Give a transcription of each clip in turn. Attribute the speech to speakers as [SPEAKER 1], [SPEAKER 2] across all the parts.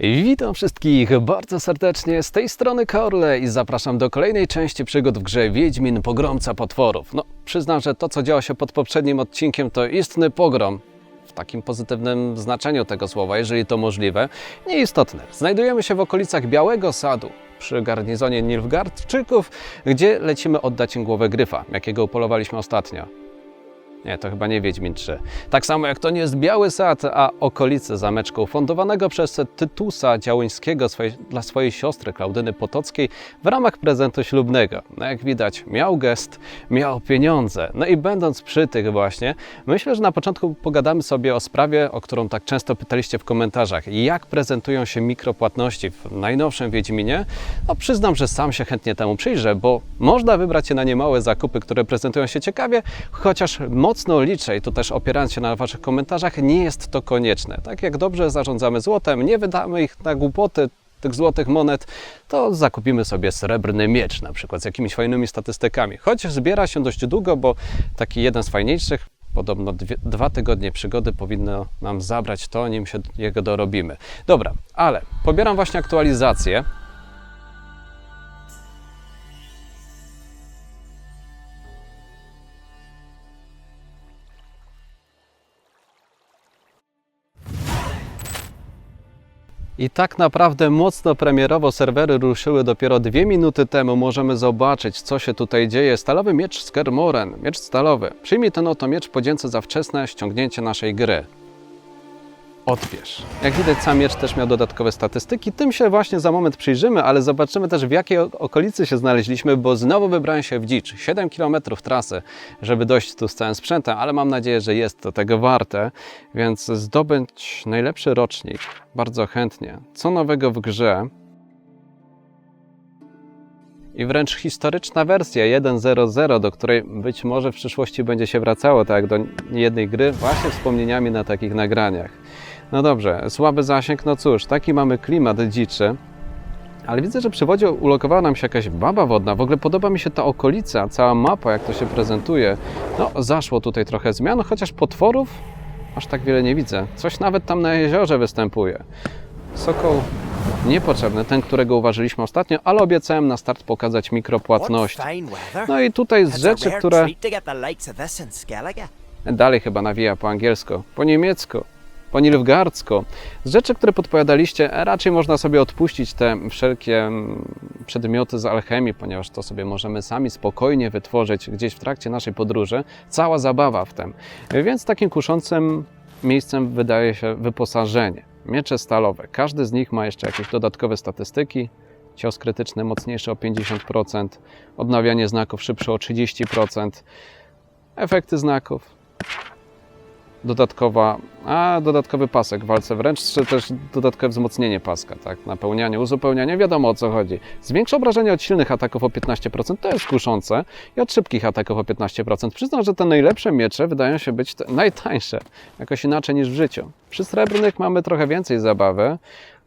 [SPEAKER 1] Witam wszystkich bardzo serdecznie z tej strony Korle i zapraszam do kolejnej części przygód w grze Wiedźmin Pogromca Potworów. No, przyznam, że to co działo się pod poprzednim odcinkiem to istny pogrom. W takim pozytywnym znaczeniu tego słowa, jeżeli to możliwe, nieistotne. Znajdujemy się w okolicach Białego Sadu, przy garnizonie Nilfgaardczyków, gdzie lecimy oddać głowę gryfa, jakiego upolowaliśmy ostatnio. Nie, to chyba nie Wiedźmin 3. Tak samo jak to nie jest Biały Sad, a okolice zameczku ufundowanego przez Tytusa Działyńskiego swojej, dla swojej siostry Klaudyny Potockiej w ramach prezentu ślubnego. No jak widać, miał gest, miał pieniądze. No i będąc przy tych właśnie, myślę, że na początku pogadamy sobie o sprawie, o którą tak często pytaliście w komentarzach. Jak prezentują się mikropłatności w najnowszym Wiedźminie? No przyznam, że sam się chętnie temu przyjrzę, bo można wybrać się na niemałe zakupy, które prezentują się ciekawie, chociaż mocno liczę i tu też opierając się na Waszych komentarzach, nie jest to konieczne. Tak jak dobrze zarządzamy złotem, nie wydamy ich na głupoty, tych złotych monet, to zakupimy sobie srebrny miecz, na przykład z jakimiś fajnymi statystykami. Choć zbiera się dość długo, bo taki jeden z fajniejszych, podobno dwie, dwa tygodnie przygody powinno nam zabrać to, nim się jego dorobimy. Dobra, ale pobieram właśnie aktualizację. I tak naprawdę mocno premierowo serwery ruszyły dopiero dwie minuty temu. Możemy zobaczyć, co się tutaj dzieje. Stalowy miecz z Kermoren, miecz stalowy. Przyjmij ten oto miecz podzięce za wczesne ściągnięcie naszej gry. Odbierz. Jak widać, sam miecz też miał dodatkowe statystyki. Tym się właśnie za moment przyjrzymy, ale zobaczymy też, w jakiej okolicy się znaleźliśmy, bo znowu wybrałem się w dzicz. 7 km trasy, żeby dojść tu z całym sprzętem, ale mam nadzieję, że jest to tego warte, więc zdobędź najlepszy rocznik. Bardzo chętnie. Co nowego w grze? I wręcz historyczna wersja 1.0.0, do której być może w przyszłości będzie się wracało, tak jak do jednej gry, właśnie wspomnieniami na takich nagraniach. No dobrze, słaby zasięg, no cóż, taki mamy klimat dziczy. Ale widzę, że przy wodzie ulokowała nam się jakaś baba wodna. W ogóle podoba mi się ta okolica, cała mapa, jak to się prezentuje. No, zaszło tutaj trochę zmian, chociaż potworów aż tak wiele nie widzę. Coś nawet tam na jeziorze występuje. Sokoł niepotrzebny, ten, którego uważyliśmy ostatnio, ale obiecałem na start pokazać mikropłatność. No i tutaj z rzeczy, które dalej chyba nawija po angielsku, po niemiecku, po nilfgaardzku. Z rzeczy, które podpowiadaliście, raczej można sobie odpuścić te wszelkie mm, przedmioty z alchemii, ponieważ to sobie możemy sami spokojnie wytworzyć gdzieś w trakcie naszej podróży. Cała zabawa w tym. Więc takim kuszącym miejscem wydaje się wyposażenie. Miecze stalowe. Każdy z nich ma jeszcze jakieś dodatkowe statystyki. Cios krytyczny mocniejszy o 50%, odnawianie znaków szybsze o 30%, efekty znaków, dodatkowa, a dodatkowy pasek w walce wręcz, czy też dodatkowe wzmocnienie paska, tak, napełnianie, uzupełnianie, wiadomo o co chodzi. Zwiększa obrażenia od silnych ataków o 15%, to jest kuszące, i od szybkich ataków o 15%. Przyznam, że te najlepsze miecze wydają się być najtańsze, jakoś inaczej niż w życiu. Przy srebrnych mamy trochę więcej zabawy,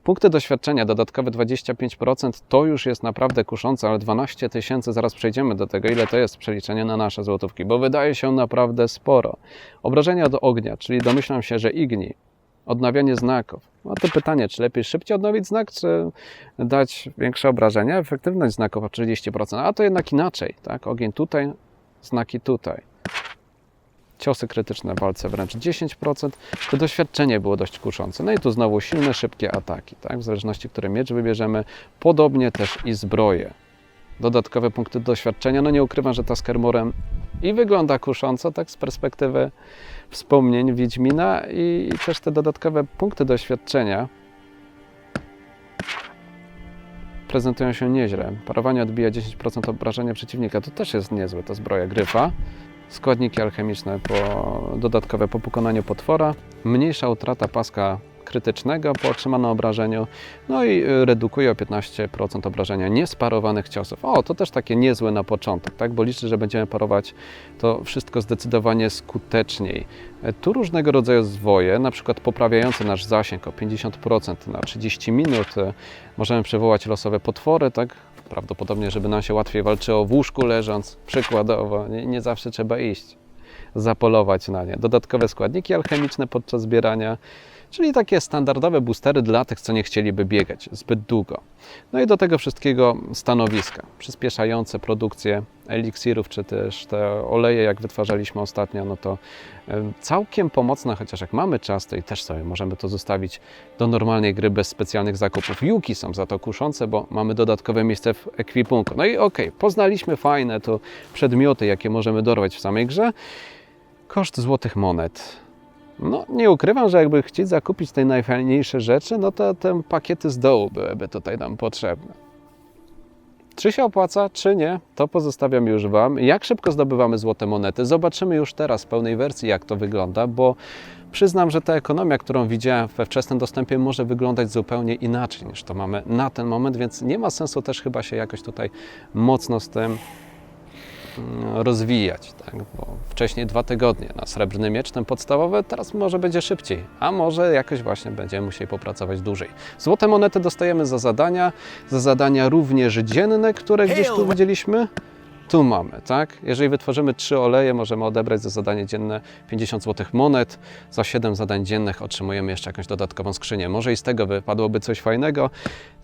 [SPEAKER 1] Punkty doświadczenia, dodatkowe 25%, to już jest naprawdę kuszące, ale 12 tysięcy, zaraz przejdziemy do tego, ile to jest przeliczenie na nasze złotówki, bo wydaje się naprawdę sporo. Obrażenia od ognia, czyli domyślam się, że igni, odnawianie znaków. No to pytanie, czy lepiej szybciej odnowić znak, czy dać większe obrażenia? Efektywność znaków o 30%, a to jednak inaczej, tak? Ogień tutaj, znaki tutaj ciosy krytyczne walce wręcz 10%, to doświadczenie było dość kuszące. No i tu znowu silne, szybkie ataki, tak? w zależności, który miecz wybierzemy, podobnie też i zbroje. Dodatkowe punkty doświadczenia, no nie ukrywam, że ta z i wygląda kusząco, tak z perspektywy wspomnień Wiedźmina i, i też te dodatkowe punkty doświadczenia prezentują się nieźle. Parowanie odbija 10% obrażenia przeciwnika, to też jest niezłe, to zbroja gryfa składniki alchemiczne po, dodatkowe po pokonaniu potwora, mniejsza utrata paska krytycznego po otrzymanym obrażeniu, no i y, redukuje o 15% obrażenia niesparowanych ciosów. O, to też takie niezłe na początek, tak? bo liczę, że będziemy parować to wszystko zdecydowanie skuteczniej. E, Tu różnego rodzaju zwoje, na przykład poprawiające nasz zasięg o 50% na 30 minut. E, Możemy przywołać losowe potwory, tak? Prawdopodobnie, żeby nam się łatwiej walczyło w łóżku leżąc, przykładowo. Nie, nie zawsze trzeba iść, zapolować na nie. Dodatkowe składniki alchemiczne podczas zbierania. Czyli takie standardowe boostery dla tych, co nie chcieliby biegać zbyt długo. No i do tego wszystkiego stanowiska przyspieszające produkcję eliksirów, czy też te oleje, jak wytwarzaliśmy ostatnio, no to em, całkiem pomocne, chociaż jak mamy czas, to i też sobie możemy to zostawić do normalnej gry bez specjalnych zakupów. Juki są za to kuszące, bo mamy dodatkowe miejsce w ekwipunku. No i okej, poznaliśmy fajne to przedmioty, jakie możemy dorwać w samej grze. Koszt złotych monet. No, nie ukrywam, że jakby chcieć zakupić te najfajniejsze rzeczy, no to te pakiety z dołu byłyby tutaj nam potrzebne. Czy się opłaca, czy nie, to pozostawiam już Wam. Jak szybko zdobywamy złote monety? Zobaczymy już teraz w pełnej wersji, jak to wygląda, bo przyznam, że ta ekonomia, którą widziałem we wczesnym dostępie, może wyglądać zupełnie inaczej niż to mamy na ten moment, więc nie ma sensu też chyba się jakoś tutaj mocno z tym rozwijać, tak? bo wcześniej dwa tygodnie na srebrny miecz ten podstawowy, teraz może będzie szybciej, a może jakoś właśnie będziemy musieli popracować dłużej. Złote monety dostajemy za zadania, za zadania również dzienne, które gdzieś tu widzieliśmy. Tu mamy, tak? Jeżeli wytworzymy trzy oleje, możemy odebrać za zadanie dzienne 50 zł monet. Za 7 zadań dziennych otrzymujemy jeszcze jakąś dodatkową skrzynię. Może i z tego wypadłoby coś fajnego.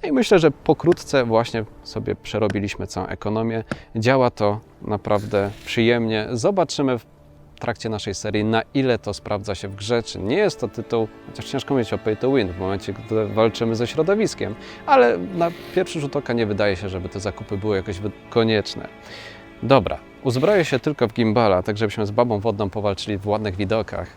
[SPEAKER 1] No I myślę, że pokrótce właśnie sobie przerobiliśmy całą ekonomię. Działa to naprawdę przyjemnie. Zobaczymy w trakcie naszej serii, na ile to sprawdza się w grze, czy nie jest to tytuł, chociaż ciężko mieć o pay to win w momencie, gdy walczymy ze środowiskiem, ale na pierwszy rzut oka nie wydaje się, żeby te zakupy były jakoś konieczne. Dobra, uzbroję się tylko w gimbala, tak żebyśmy z babą wodną powalczyli w ładnych widokach.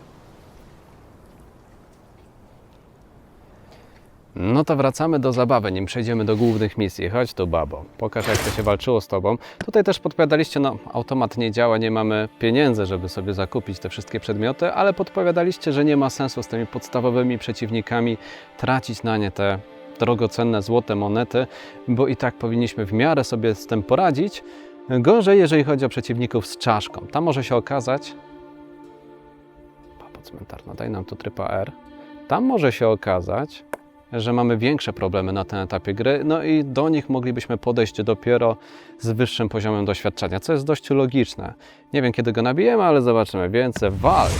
[SPEAKER 1] No to wracamy do zabawy, nim przejdziemy do głównych misji. Chodź tu, babo, pokaż jak to się walczyło z tobą. Tutaj też podpowiadaliście, no automat nie działa, nie mamy pieniędzy, żeby sobie zakupić te wszystkie przedmioty, ale podpowiadaliście, że nie ma sensu z tymi podstawowymi przeciwnikami tracić na nie te drogocenne złote monety, bo i tak powinniśmy w miarę sobie z tym poradzić. Gorzej, jeżeli chodzi o przeciwników z czaszką. Tam może się okazać... Babo cmentarna, daj nam tu tryb R. Tam może się okazać, że mamy większe problemy na tym etapie gry, no i do nich moglibyśmy podejść dopiero z wyższym poziomem doświadczenia, co jest dość logiczne. Nie wiem, kiedy go nabijemy, ale zobaczymy. Więcej walcz!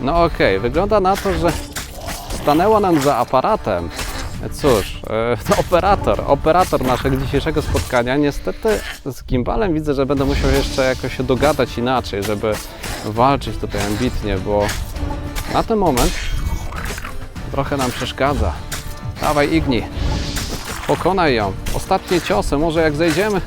[SPEAKER 1] No okej, wygląda na to, że stanęła nam za aparatem. Cóż, to operator, operator naszego dzisiejszego spotkania. Niestety z gimbalem widzę, że będę musiał jeszcze jakoś się dogadać inaczej, żeby walczyć tutaj ambitnie, bo na ten moment trochę nam przeszkadza. Dawaj Igni, pokonaj ją. Ostatnie ciosy, może jak zejdziemy?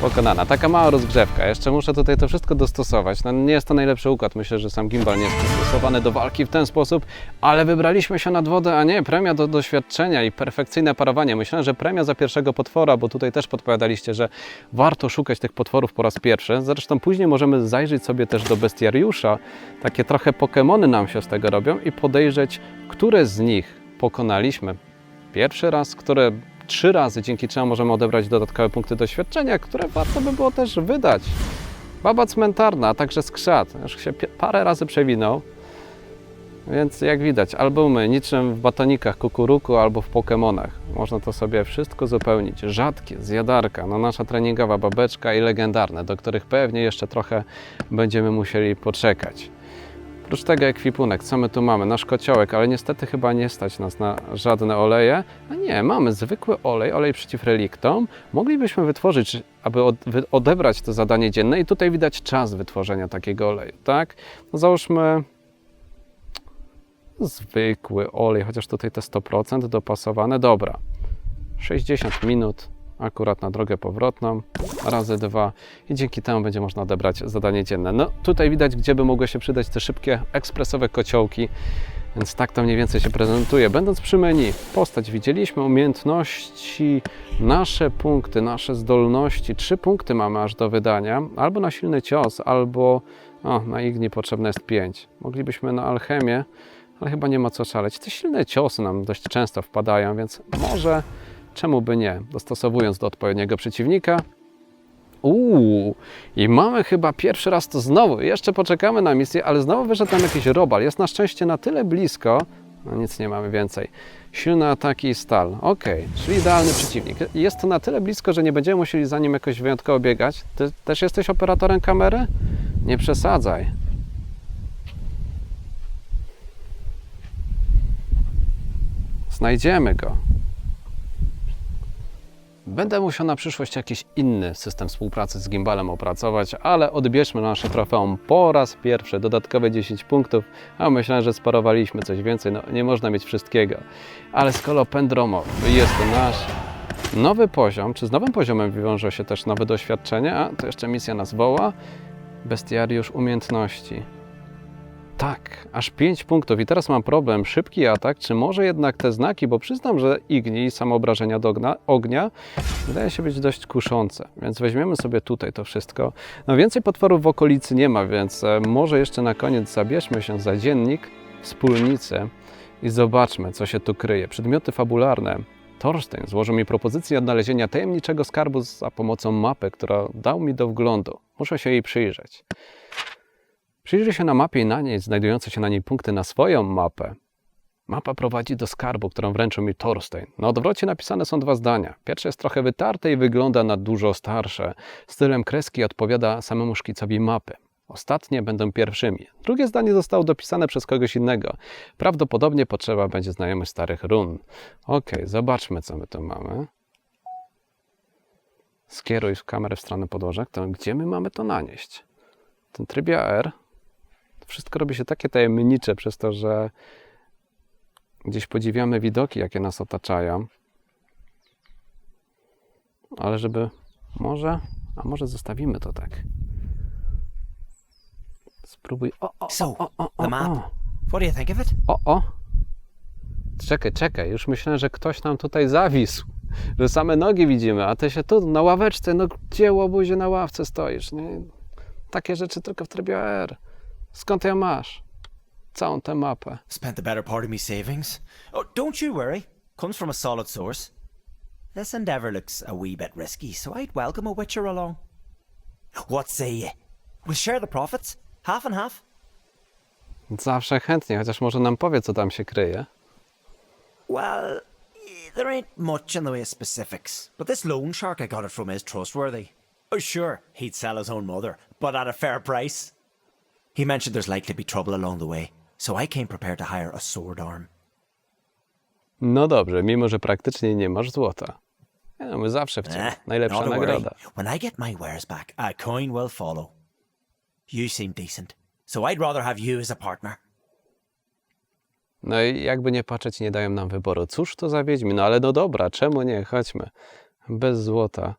[SPEAKER 1] Pokonana. Taka mała rozgrzewka. Jeszcze muszę tutaj to wszystko dostosować. No, nie jest to najlepszy układ. Myślę, że sam gimbal nie jest przystosowany do walki w ten sposób, ale wybraliśmy się nad wodę, a nie premia do doświadczenia i perfekcyjne parowanie. Myślałem, że premia za pierwszego potwora, bo tutaj też podpowiadaliście, że warto szukać tych potworów po raz pierwszy. Zresztą później możemy zajrzeć sobie też do bestiariusza. Takie trochę Pokemony nam się z tego robią i podejrzeć, które z nich pokonaliśmy pierwszy raz, które trzy razy, dzięki czemu możemy odebrać dodatkowe punkty doświadczenia, które warto by było też wydać. Baba cmentarna, a także skrzat. Już się parę razy przewinął. Więc jak widać, albumy niczym w batonikach kukuruku albo w Pokemonach. Można to sobie wszystko zupełnić. Rzadkie, zjadarka, no nasza treningowa babeczka i legendarne, do których pewnie jeszcze trochę będziemy musieli poczekać. Oprócz tego ekwipunek, co my tu mamy? Nasz kociołek, ale niestety chyba nie stać nas na żadne oleje. A nie, mamy zwykły olej, olej przeciw reliktom. Moglibyśmy wytworzyć, aby odebrać to zadanie dzienne i tutaj widać czas wytworzenia takiego oleju, tak? No załóżmy zwykły olej, chociaż tutaj te 100% dopasowane. Dobra, 60 minut akurat na drogę powrotną, razy dwa i dzięki temu będzie można odebrać zadanie dzienne. No tutaj widać, gdzie by mogły się przydać te szybkie, ekspresowe kociołki, więc tak to mniej więcej się prezentuje. Będąc przy menu, postać widzieliśmy, umiejętności, nasze punkty, nasze zdolności. Trzy punkty mamy aż do wydania, albo na silny cios, albo o, na igni potrzebne jest pięć. Moglibyśmy na alchemię, ale chyba nie ma co szaleć. Te silne ciosy nam dość często wpadają, więc może czemu by nie, dostosowując do odpowiedniego przeciwnika. Uuu, i mamy chyba pierwszy raz to znowu. Jeszcze poczekamy na misję, ale znowu wyszedł nam jakiś robal. Jest na szczęście na tyle blisko. No nic nie mamy więcej. Silne ataki i stal. Okej, czyli idealny przeciwnik. Jest to na tyle blisko, że nie będziemy musieli za nim jakoś wyjątkowo biegać. Ty też jesteś operatorem kamery? Nie przesadzaj. Znajdziemy go. Będę musiał na przyszłość jakiś inny system współpracy z gimbalem opracować, ale odbierzmy nasze trofeum po raz pierwszy, dodatkowe 10 punktów, a myślę, że sparowaliśmy coś więcej, no nie można mieć wszystkiego. Ale skoro Pendromo jest to nasz nowy poziom, czy z nowym poziomem wiąże się też nowe doświadczenie, a to jeszcze misja nas woła, bestiariusz umiejętności. Tak, aż 5 punktów i teraz mam problem, szybki atak, czy może jednak te znaki, bo przyznam, że igni i samoobrażenia do ogna, ognia wydaje się być dość kuszące, więc weźmiemy sobie tutaj to wszystko. No więcej potworów w okolicy nie ma, więc e, może jeszcze na koniec zabierzmy się za dziennik wspólnicy i zobaczmy, co się tu kryje. Przedmioty fabularne. Thorstein złożył mi propozycję odnalezienia tajemniczego skarbu za pomocą mapy, która dał mi do wglądu. Muszę się jej przyjrzeć. Przyjrzyj się na mapie i na niej znajdujące się na niej punkty na swoją mapę. Mapa prowadzi do skarbu, którą wręczył mi Thorstein. Na odwrocie napisane są dwa zdania. Pierwsze jest trochę wytarte i wygląda na dużo starsze. Stylem kreski odpowiada samemu szkicowi mapy. Ostatnie będą pierwszymi. Drugie zdanie zostało dopisane przez kogoś innego. Prawdopodobnie potrzeba będzie znajomych starych run. Okej, zobaczmy co my tu mamy. Skieruj kamerę w stronę podłoża. To gdzie my mamy to nanieść? Ten trybia R wszystko robi się takie tajemnicze przez to, że gdzieś podziwiamy widoki, jakie nas otaczają. Ale żeby może, a może zostawimy to tak. Spróbuj. O, o,
[SPEAKER 2] So,
[SPEAKER 1] o, o, o,
[SPEAKER 2] the map.
[SPEAKER 1] o,
[SPEAKER 2] What do you think of it?
[SPEAKER 1] o, o. Czekaj, czekaj, już myślałem, że ktoś nam tutaj zawisł. Że same nogi widzimy, a ty się tu na ławeczce, no gdzie łobuzie na ławce stoisz? Nie? Takie rzeczy tylko w trybie R. Skąd ja masz? Całą tę mapę.
[SPEAKER 2] Spent the better part of me savings. Oh, don't you worry. Comes from a solid source. This endeavour looks a wee bit risky, so I'd welcome a witcher along. What say ye? We'll share the profits, half and half.
[SPEAKER 1] Zawsze chętnie, chociaż może nam powie, co tam się kryje.
[SPEAKER 2] Well, eh, there ain't much in the way of specifics, but this loan shark I got it from is trustworthy. Oh, sure, he'd sell his own mother, but at a fair price. He mentioned there's likely to be trouble along the way, so I came prepared to hire a sword arm.
[SPEAKER 1] No dobrze, mimo że praktycznie nie masz złota. Nie No, my zawsze w ciebie.
[SPEAKER 2] Eh,
[SPEAKER 1] Najlepsza
[SPEAKER 2] not to worry.
[SPEAKER 1] nagroda.
[SPEAKER 2] When I get my wares back, a coin will follow. You seem decent, so I'd rather have you as a partner.
[SPEAKER 1] No i jakby nie patrzeć, nie dają nam wyboru. Cóż to za wiedźmi? No ale no dobra, czemu nie? Chodźmy. Bez złota.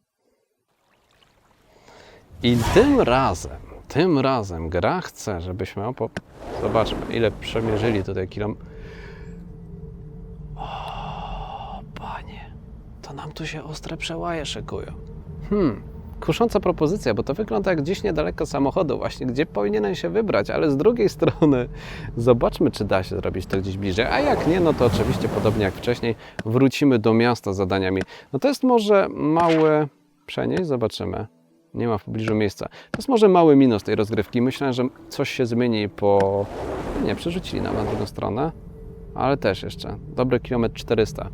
[SPEAKER 1] I tym razem, tym razem gra chce, żebyśmy... Opo... Zobaczmy, ile przemierzyli tutaj kilom... O, panie, to nam tu się ostre przełaje szykują. Hmm, kusząca propozycja, bo to wygląda jak gdzieś niedaleko samochodu, właśnie gdzie powinienem się wybrać, ale z drugiej strony zobaczmy, czy da się zrobić to gdzieś bliżej, a jak nie, no to oczywiście podobnie jak wcześniej wrócimy do miasta z zadaniami. No to jest może mały przenieść, zobaczymy. Nie ma w pobliżu miejsca. To jest może mały minus tej rozgrywki. Myślę, że coś się zmieni po... Nie, przerzucili nam na drugą stronę, ale też jeszcze. Dobry kilometr 400.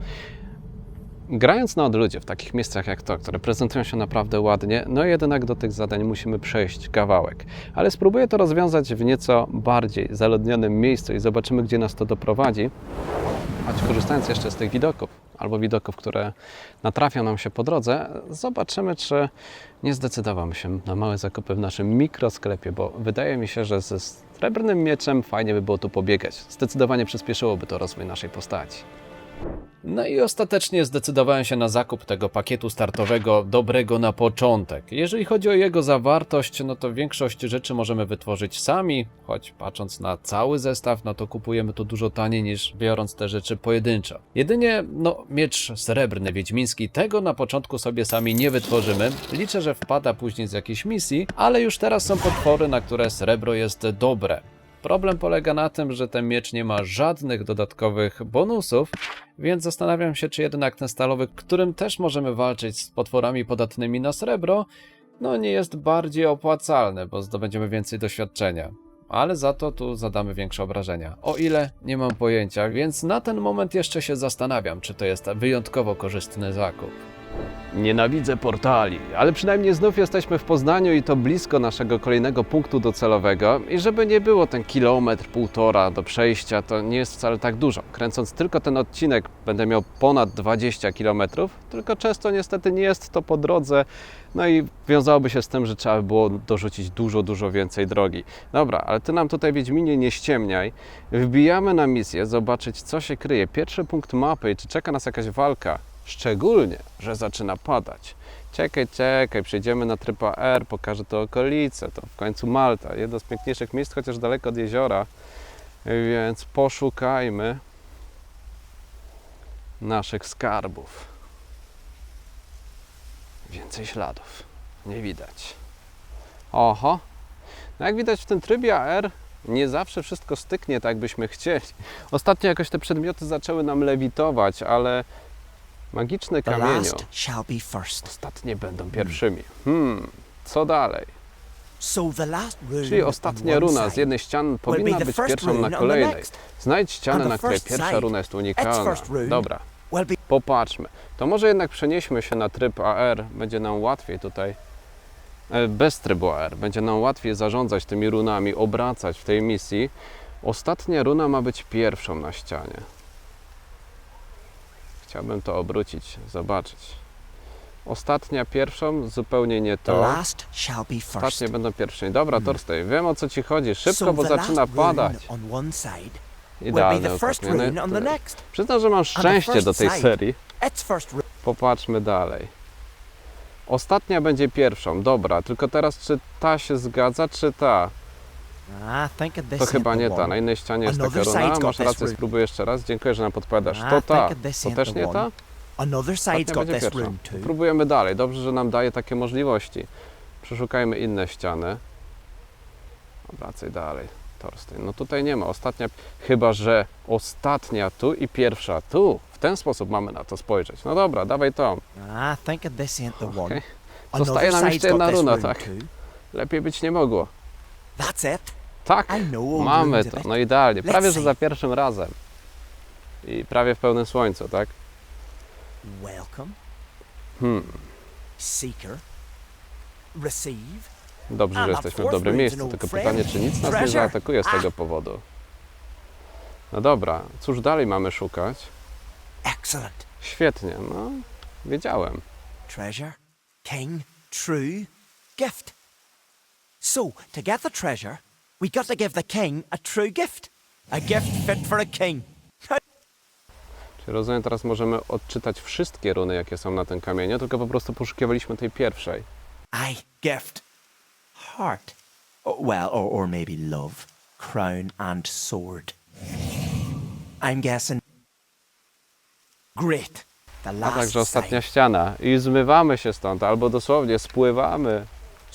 [SPEAKER 1] Grając na odludzie w takich miejscach jak to, które prezentują się naprawdę ładnie, no jednak do tych zadań musimy przejść kawałek. Ale spróbuję to rozwiązać w nieco bardziej zaludnionym miejscu i zobaczymy, gdzie nas to doprowadzi. Choć korzystając jeszcze z tych widoków, albo widoków, które natrafią nam się po drodze, zobaczymy, czy nie zdecydowamy się na małe zakupy w naszym mikrosklepie, bo wydaje mi się, że ze srebrnym mieczem fajnie by było tu pobiegać. Zdecydowanie przyspieszyłoby to rozwój naszej postaci. No i ostatecznie zdecydowałem się na zakup tego pakietu startowego dobrego na początek. Jeżeli chodzi o jego zawartość, no to większość rzeczy możemy wytworzyć sami, choć patrząc na cały zestaw, no to kupujemy to dużo taniej niż biorąc te rzeczy pojedynczo. Jedynie, no, miecz srebrny wiedźmiński, tego na początku sobie sami nie wytworzymy. Liczę, że wpada później z jakiejś misji, ale już teraz są potwory, na które srebro jest dobre. Problem polega na tym, że ten miecz nie ma żadnych dodatkowych bonusów, więc zastanawiam się, czy jednak ten stalowy, którym też możemy walczyć z potworami podatnymi na srebro, no nie jest bardziej opłacalny, bo zdobędziemy więcej doświadczenia. ale za to tu zadamy większe obrażenia. O ile nie mam pojęcia, więc na ten moment jeszcze się zastanawiam, czy to jest wyjątkowo korzystny zakup. Nienawidzę portali, ale przynajmniej znów jesteśmy w Poznaniu i to blisko naszego kolejnego punktu docelowego. I żeby nie było ten kilometr, półtora do przejścia, to nie jest wcale tak dużo. Kręcąc tylko ten odcinek, będę miał ponad 20 kilometrów, tylko często niestety nie jest to po drodze. No i wiązałoby się z tym, że trzeba by było dorzucić dużo, dużo więcej drogi. Dobra, ale ty nam tutaj Wiedźminie nie ściemniaj. Wbijamy na misję, zobaczyć co się kryje. Pierwszy punkt mapy czy czeka nas jakaś walka. Szczególnie, że zaczyna padać. Czekaj, czekaj, przejdziemy na tryb AR, pokażę to okolice, to w końcu Malta, jedno z piękniejszych miejsc, chociaż daleko od jeziora, więc poszukajmy naszych skarbów. Więcej śladów nie widać. Oho, no jak widać w tym trybie AR nie zawsze wszystko styknie tak, byśmy chcieli. Ostatnio jakoś te przedmioty zaczęły nam lewitować, ale magiczne
[SPEAKER 2] first.
[SPEAKER 1] ostatnie będą pierwszymi. Hmm, co dalej? Czyli ostatnia runa z jednej ściany powinna być pierwszą na kolejnej. Znajdź ścianę, na której pierwsza runa jest unikalna. Dobra, popatrzmy. To może jednak przenieśmy się na tryb AR, będzie nam łatwiej tutaj. e, Bez trybu AR, będzie nam łatwiej zarządzać tymi runami, obracać w tej misji. Ostatnia runa ma być pierwszą na ścianie. Chciałbym to obrócić, zobaczyć. Ostatnia pierwszą, zupełnie nie to. Ostatnie będą pierwsze. Dobra, Torstej, wiem o co ci chodzi. Szybko, bo zaczyna padać. Idealne
[SPEAKER 2] next.
[SPEAKER 1] Przyznam, że mam szczęście do tej serii. Popatrzmy dalej. Ostatnia będzie pierwszą. Dobra, tylko teraz czy ta się zgadza, czy ta? To chyba nie ta. Na innej ścianie jest taka runa. Masz rację,
[SPEAKER 2] rune.
[SPEAKER 1] spróbuję jeszcze raz. Dziękuję, że nam podpowiadasz. To ta. To też nie ta?
[SPEAKER 2] Another side's got this too.
[SPEAKER 1] Próbujemy dalej. Dobrze, że nam daje takie możliwości. Przeszukajmy inne ściany. Wracaj dalej. Torstein. No tutaj nie ma. Ostatnia, chyba że ostatnia tu i pierwsza tu. W ten sposób mamy na to spojrzeć. No dobra, dawaj to.
[SPEAKER 2] I think this ain't the one. Another
[SPEAKER 1] Zostaje nam jeszcze jedna runa, tak? Lepiej być nie mogło.
[SPEAKER 2] That's it.
[SPEAKER 1] Tak, mamy to. No idealnie. Prawie że za pierwszym razem. I prawie w pełnym słońcu, tak?
[SPEAKER 2] Welcome,
[SPEAKER 1] Hmm.
[SPEAKER 2] seeker, receive.
[SPEAKER 1] Dobrze, że jesteśmy w dobrym miejscu. Tylko pytanie, czy nic nas nie zaatakuje z
[SPEAKER 2] A.
[SPEAKER 1] tego powodu. No dobra, cóż dalej mamy szukać?
[SPEAKER 2] Excellent.
[SPEAKER 1] Świetnie, no wiedziałem.
[SPEAKER 2] Treasure, king, true, gift. So, to get the treasure, we got to give the king a true gift. A gift fit for a king.
[SPEAKER 1] Czyli rozumiem, teraz możemy odczytać wszystkie runy, jakie są na tym kamieniu, tylko po prostu poszukiwaliśmy tej pierwszej.
[SPEAKER 2] I gift. Heart. Oh, well, or, or maybe love, crown, and sword. I'm guessing. Great. The
[SPEAKER 1] A
[SPEAKER 2] last
[SPEAKER 1] także ostatnia
[SPEAKER 2] side.
[SPEAKER 1] ściana. I zmywamy się stąd, albo dosłownie spływamy.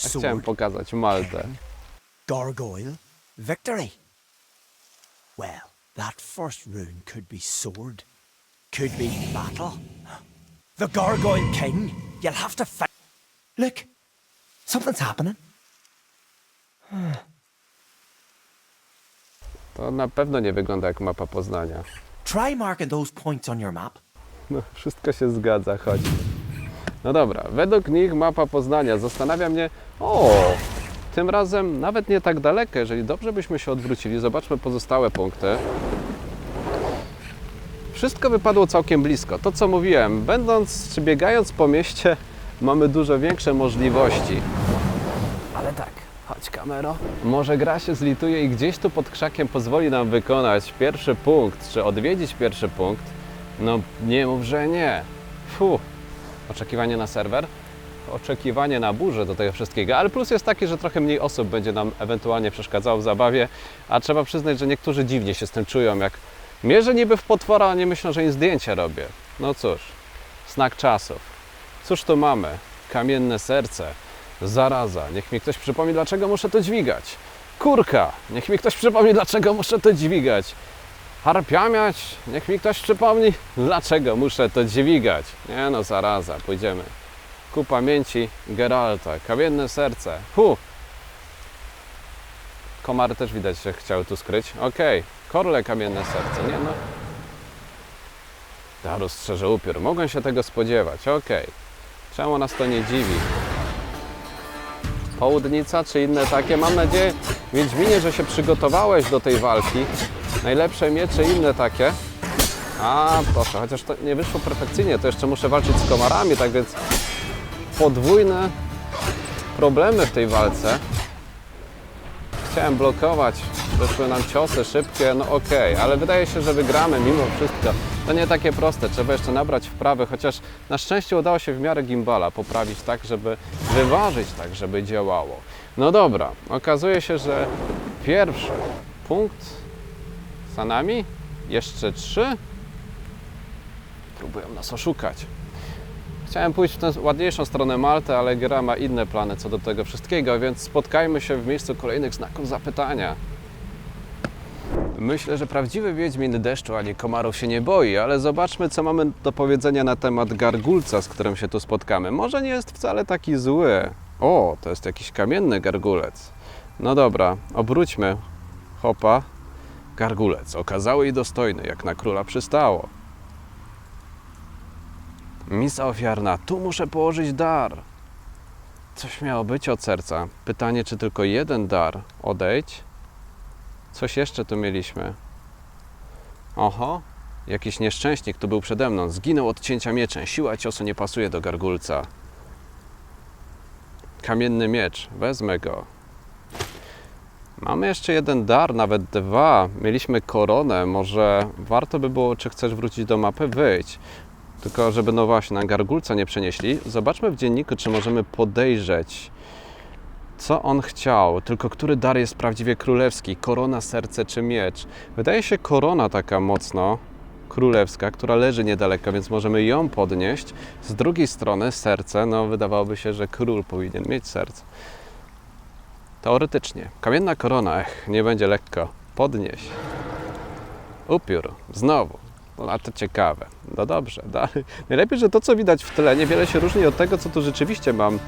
[SPEAKER 1] Ja chciałem pokazać Maltę.
[SPEAKER 2] Gargoyle, victory. Well, that first rune could be sword, could be battle. The gargoyle king. You'll have to fight. Look, something's happening.
[SPEAKER 1] To na pewno nie wygląda jak mapa Poznania.
[SPEAKER 2] Try marking those points on your map.
[SPEAKER 1] No, wszystko się zgadza, chodź. No dobra, według nich mapa Poznania zastanawia mnie. O! Tym razem nawet nie tak daleko, jeżeli dobrze byśmy się odwrócili. Zobaczmy pozostałe punkty. Wszystko wypadło całkiem blisko. To co mówiłem, będąc czy biegając po mieście, mamy dużo większe możliwości. Ale tak, chodź kamero. Może gra się zlituje i gdzieś tu pod krzakiem pozwoli nam wykonać pierwszy punkt, czy odwiedzić pierwszy punkt. No nie mów, że nie. Fu. Oczekiwanie na serwer? Oczekiwanie na burzę do tego wszystkiego, ale plus jest taki, że trochę mniej osób będzie nam ewentualnie przeszkadzało w zabawie, a trzeba przyznać, że niektórzy dziwnie się z tym czują, jak mierzę niby w potwora, a nie myślą, że im zdjęcie robię. No cóż, znak czasów. Cóż tu mamy? Kamienne serce. Zaraza. Niech mi ktoś przypomni, dlaczego muszę to dźwigać. Kurka. Niech mi ktoś przypomni, dlaczego muszę to dźwigać. Harpiamiać. Niech mi ktoś przypomni, dlaczego muszę to dźwigać. Nie no, zaraza. Pójdziemy. Ku pamięci Geralta. Kamienne serce. Hu. Komary też widać, że chciały tu skryć. Okej, korle kamienne serce, nie no. Darus strzeże upiór. Mogłem się tego spodziewać, okej. Czemu nas to nie dziwi? Południca czy inne takie? Mam nadzieję, Wiedźminie, że się przygotowałeś do tej walki. Najlepsze miecze inne takie. A, proszę, chociaż to nie wyszło perfekcyjnie, to jeszcze muszę walczyć z komarami, tak więc podwójne problemy w tej walce. Chciałem blokować, wyszły nam ciosy szybkie, no okej, ale wydaje się, że wygramy mimo wszystko. To nie takie proste, trzeba jeszcze nabrać wprawy, chociaż na szczęście udało się w miarę gimbala poprawić tak, żeby wyważyć tak, żeby działało. No dobra, okazuje się, że pierwszy punkt za nami, jeszcze trzy. Próbują nas oszukać. Chciałem pójść w tę ładniejszą stronę Malty, ale gra ma inne plany co do tego wszystkiego, więc spotkajmy się w miejscu kolejnych znaków zapytania. Myślę, że prawdziwy Wiedźmin deszczu ani komarów się nie boi, ale zobaczmy, co mamy do powiedzenia na temat gargulca, z którym się tu spotkamy. Może nie jest wcale taki zły. O, to jest jakiś kamienny gargulec. No dobra, obróćmy hopa. Gargulec, okazały i dostojny, jak na króla przystało. Misa ofiarna, tu muszę położyć dar. Coś miało być od serca. Pytanie, czy tylko jeden dar odejdź? Coś jeszcze tu mieliśmy. Oho, jakiś nieszczęśnik tu był przede mną. Zginął od cięcia mieczem. Siła ciosu nie pasuje do gargulca. Kamienny miecz, wezmę go. Mamy jeszcze jeden dar, nawet dwa. Mieliśmy koronę. Może warto by było, czy chcesz wrócić do mapy? Wyjdź. Tylko żeby no właśnie na gargulca nie przenieśli. Zobaczmy w dzienniku, czy możemy podejrzeć, co on chciał. Tylko który dar jest prawdziwie królewski? Korona, serce czy miecz? Wydaje się korona taka mocno królewska, która leży niedaleko, więc możemy ją podnieść. Z drugiej strony serce, no wydawałoby się, że król powinien mieć serce. Teoretycznie. Kamienna korona, ech, nie będzie lekko. Podnieś. Upiór, znowu. No, a to ciekawe. No dobrze, dalej. Najlepiej, że to, co widać w tle, niewiele się różni od tego, co tu rzeczywiście mam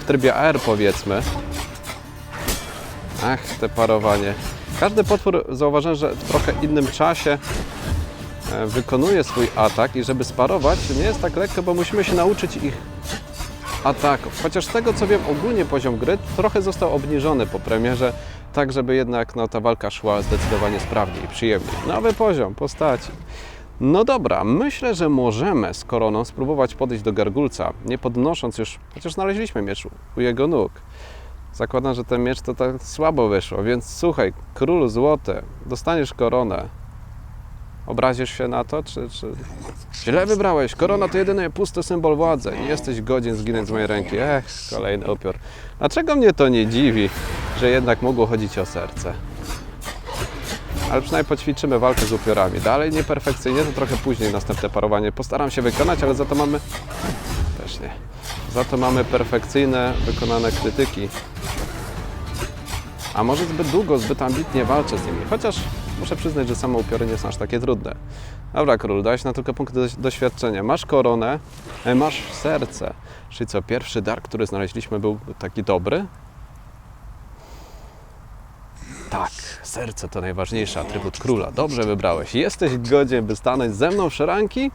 [SPEAKER 1] w trybie AR, powiedzmy. Ach, te parowanie. Każdy potwór, zauważyłem, że w trochę innym czasie e, wykonuje swój atak i żeby sparować, nie jest tak lekko, bo musimy się nauczyć ich ataków. Chociaż z tego, co wiem, ogólnie poziom gry trochę został obniżony po premierze, tak żeby jednak no, ta walka szła zdecydowanie sprawniej i przyjemniej. Nowy poziom postaci. No dobra, myślę, że możemy z koroną spróbować podejść do gargulca, nie podnosząc już, chociaż znaleźliśmy miecz u jego nóg. Zakładam, że ten miecz to tak słabo wyszło, więc słuchaj, królu złoty, dostaniesz koronę. Obrazisz się na to, czy, czy... Źle wybrałeś, korona to jedyny pusty symbol władzy. Nie jesteś godzien zginąć z mojej ręki. Ech, kolejny upiór. Dlaczego mnie to nie dziwi, że jednak mogło chodzić o serce? Ale przynajmniej poćwiczymy walkę z upiorami. Dalej nieperfekcyjnie, to trochę później następne parowanie postaram się wykonać, ale za to mamy... Też nie. Za to mamy perfekcyjne, wykonane krytyki. A może zbyt długo, zbyt ambitnie walczę z nimi. Chociaż muszę przyznać, że same upiory nie są aż takie trudne. Dobra, król, dałeś na tylko punkt doś- doświadczenia. Masz koronę, e, masz serce. Czyli co, pierwszy dar, który znaleźliśmy był taki dobry? Tak, serce to najważniejszy atrybut króla. Dobrze wybrałeś. Jesteś godzien, by stanąć ze mną w szeranki?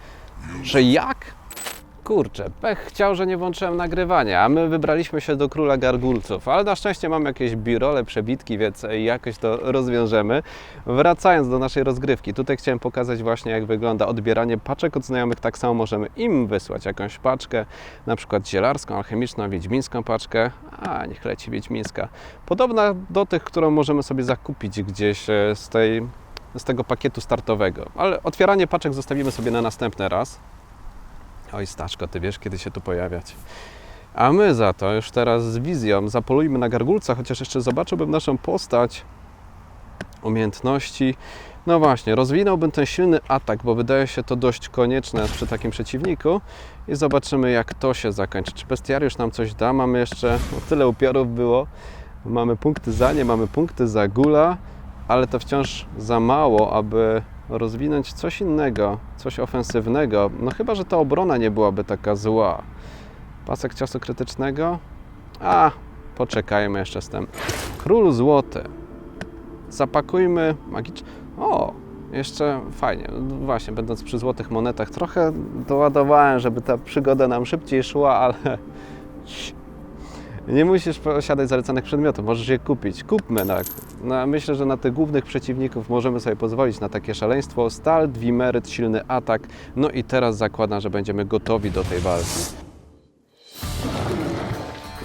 [SPEAKER 1] Że jak? Kurczę, pech chciał, że nie włączyłem nagrywania, a my wybraliśmy się do króla gargulców, ale na szczęście mam jakieś birole, przebitki, więc jakoś to rozwiążemy. Wracając do naszej rozgrywki, tutaj chciałem pokazać właśnie jak wygląda odbieranie paczek od znajomych. Tak samo możemy im wysłać jakąś paczkę, na przykład zielarską, alchemiczną, wiedźmińską paczkę, a niech leci wiedźmińska. Podobna do tych, którą możemy sobie zakupić gdzieś e, z, tej, z tego pakietu startowego, ale otwieranie paczek zostawimy sobie na następny raz. Oj, Staszko, ty wiesz, kiedy się tu pojawiać. A my za to już teraz z wizją zapolujmy na gargulca, chociaż jeszcze zobaczyłbym naszą postać, umiejętności. No właśnie, rozwinąłbym ten silny atak, bo wydaje się to dość konieczne przy takim przeciwniku i zobaczymy jak to się zakończy. Czy bestiariusz nam coś da? Mamy jeszcze, no, tyle upiorów było, mamy punkty za nie, mamy punkty za gula, ale to wciąż za mało, aby rozwinąć coś innego, coś ofensywnego. No chyba, że ta obrona nie byłaby taka zła. Pasek ciosu krytycznego? A, poczekajmy jeszcze z tym. Król złoty. zapakujmy magicz... O, jeszcze fajnie. Właśnie, będąc przy złotych monetach, trochę doładowałem, żeby ta przygoda nam szybciej szła, ale... Nie musisz posiadać zalecanych przedmiotów, możesz je kupić. Kupmy tak. No, myślę, że na tych głównych przeciwników możemy sobie pozwolić na takie szaleństwo. Stal, dwimeryt, silny atak. No i teraz zakładam, że będziemy gotowi do tej walki.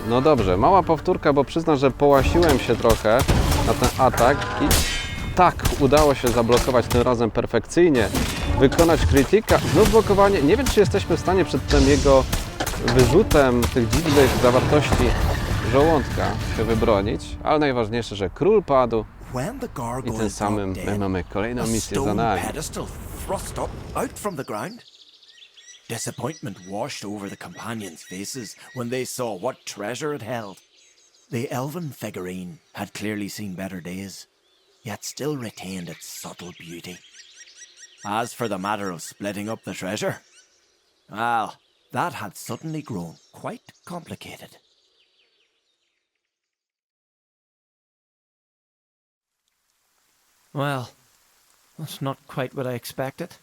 [SPEAKER 1] No dobrze, mała powtórka, bo przyznam, że połasiłem się trochę na ten atak i tak, udało się zablokować tym razem perfekcyjnie, wykonać krytyka, znów blokowanie. Nie wiem, czy jesteśmy w stanie przed tym jego wyrzutem tych dziwnych zawartości żołądka się wybronić, ale najważniejsze, że król padł i tym samym my mamy kolejną misję za nami.
[SPEAKER 2] pedestal thrust up out from the ground. Disappointment washed over the companions' faces when they saw what treasure it held. The elven figurine had clearly seen better days, yet still retained its subtle beauty. As for the matter of splitting up the treasure, well, that had suddenly grown quite complicated. Well, that's not quite what I expected.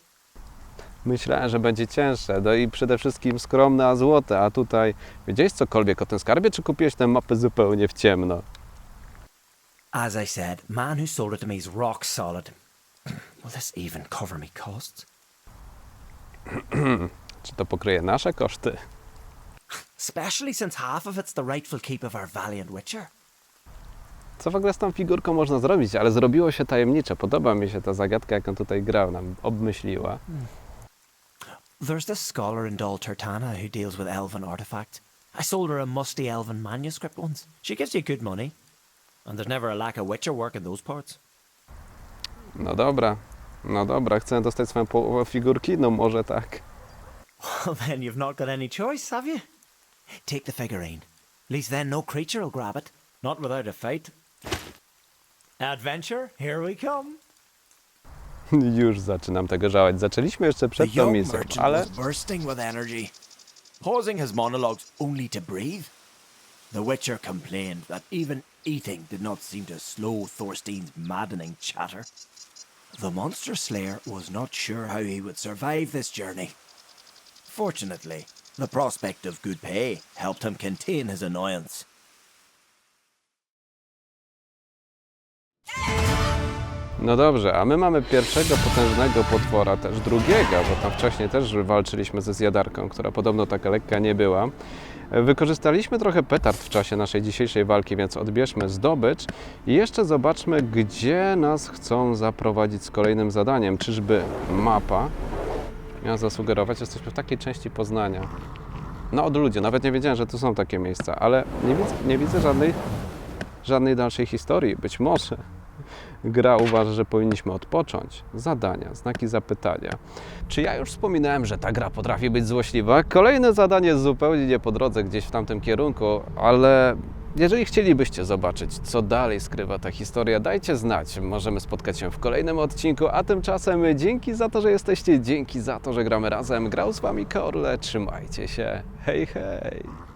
[SPEAKER 1] Myślałem, że będzie cięższe, no i przede wszystkim skromne, a złote, a tutaj wiedziałeś cokolwiek o tym skarbie, czy kupiłeś tę mapę zupełnie w ciemno?
[SPEAKER 2] As I said, man who sold it to me is rock solid. Will this even cover me costs?
[SPEAKER 1] Czy to pokryje nasze koszty?
[SPEAKER 2] Especially since half of it's the rightful keep of our valiant witcher.
[SPEAKER 1] Co w ogóle z tą figurką można zrobić? Ale zrobiło się tajemnicze. Podoba mi się ta zagadka, jaką tutaj grał nam obmyśliła.
[SPEAKER 2] There's this scholar in Dol Turtana who deals with elven artifacts. I sold her a musty elven manuscript once. She gives you good money. And there's never a lack of witcher work in those parts.
[SPEAKER 1] No dobra, no dobra, chcę dostać swoją połowę figurki? No może tak.
[SPEAKER 2] Well, then you've not got any choice, have you? Take the figurine. At least then no creature will grab it. Not without a fight. Adventure, here we come.
[SPEAKER 1] Już zaczynam tego żałować. Zaczęliśmy jeszcze przed tą misją, ale
[SPEAKER 2] was bursting with energy, pausing his monologues only to breathe. The Witcher complained that even eating did not seem to slow Thorstein's maddening chatter. The monster slayer was not sure how he would survive this journey. Fortunately, the prospect of good pay helped him contain his annoyance.
[SPEAKER 1] No dobrze, a my mamy pierwszego potężnego potwora, też drugiego, bo tam wcześniej też walczyliśmy ze zjadarką, która podobno taka lekka nie była. Wykorzystaliśmy trochę petard w czasie naszej dzisiejszej walki, więc odbierzmy zdobycz i jeszcze zobaczmy, gdzie nas chcą zaprowadzić z kolejnym zadaniem. Czyżby mapa miała zasugerować? Jesteśmy w takiej części Poznania. No od ludzi, nawet nie wiedziałem, że tu są takie miejsca, ale nie widzę, nie widzę żadnej, żadnej dalszej historii. Być może gra uważa, że powinniśmy odpocząć. Zadania, znaki zapytania. Czy ja już wspominałem, że ta gra potrafi być złośliwa? Kolejne zadanie zupełnie nie po drodze, gdzieś w tamtym kierunku, ale jeżeli chcielibyście zobaczyć, co dalej skrywa ta historia, dajcie znać. Możemy spotkać się w kolejnym odcinku, a tymczasem dzięki za to, że jesteście, dzięki za to, że gramy razem. Grał z Wami Korle, trzymajcie się. Hej, hej!